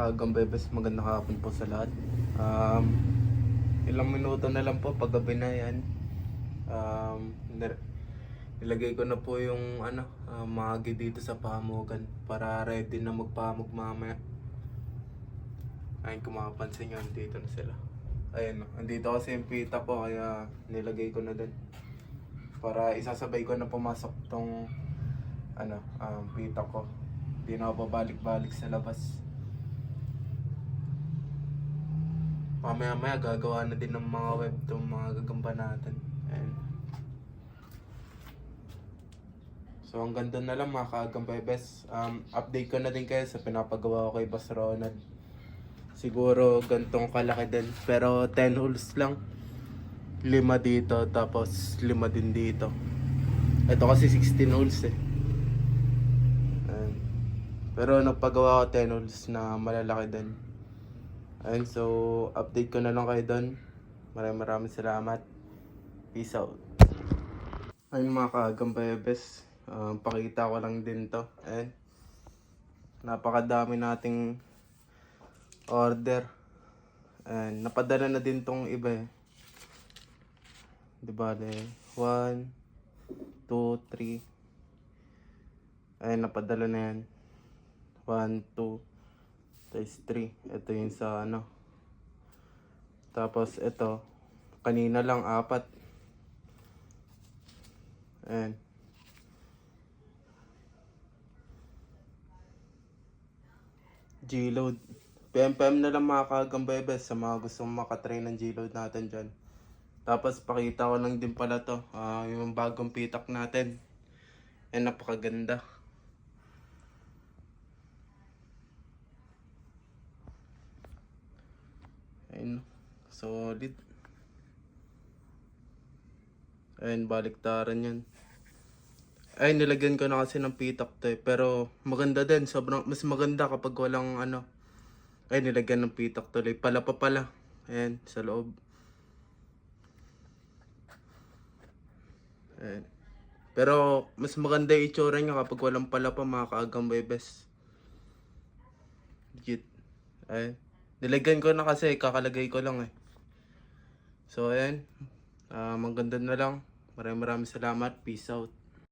kagang bebes, magandang hapon po sa lahat. Um, ilang minuto na lang po paggabi na yan. Um, nilagay ko na po yung ano, uh, magi dito sa pamugan para ready na magpamog mamaya. Ayun, kung makapansin nyo, andito na sila. Ayun, andito kasi yung pita ko kaya nilagay ko na din. Para isasabay ko na pumasok tong ano, um, pita ko. Hindi na babalik-balik sa labas. Mamaya-maya gagawa na din ng mga web tong mga gagamba natin. Ayan. So hanggang doon na lang mga kagambebes. Um, update ko na din kayo sa pinapagawa ko kay Boss Ronald. Siguro gantong kalaki din. Pero 10 holes lang. Lima dito, tapos lima din dito. Ito kasi 16 holes eh. Ayan. Pero nagpagawa ko 10 holes na malalaki din. Ayun, so update ko na lang kayo doon. Maraming maraming salamat. Peace out. Ayun mga kagambebes. Um, pakita ko lang din to. Ayun. Napakadami nating order. Ayun. Napadala na din tong iba eh. Di ba? 1, 2, 3. Ayun, napadala na yan. 1, 2, Times 3. Ito yung sa ano. Tapos ito. Kanina lang apat. Ayan. G-load. PM-PM na lang mga kagambebes sa mga gustong makatry ng G-load natin dyan. Tapos pakita ko lang din pala to. ah, yung bagong pitak natin. Ayan, napakaganda. Ayun. Solid. Ayun, baliktaran yan. Ay, nilagyan ko na kasi ng pitak to eh. Pero maganda din. Sobrang, mas maganda kapag walang ano. Ay, nilagyan ng pitak tuloy. Pala pa pala. Ayan, sa loob. Ayan. Pero mas maganda yung itsura niya kapag walang pala pa mga kaagang bebes. Legit. Ayan. Nilagyan ko na kasi, kakalagay ko lang eh. So, ayan. Ah, maganda na lang. Maraming maraming salamat. Peace out.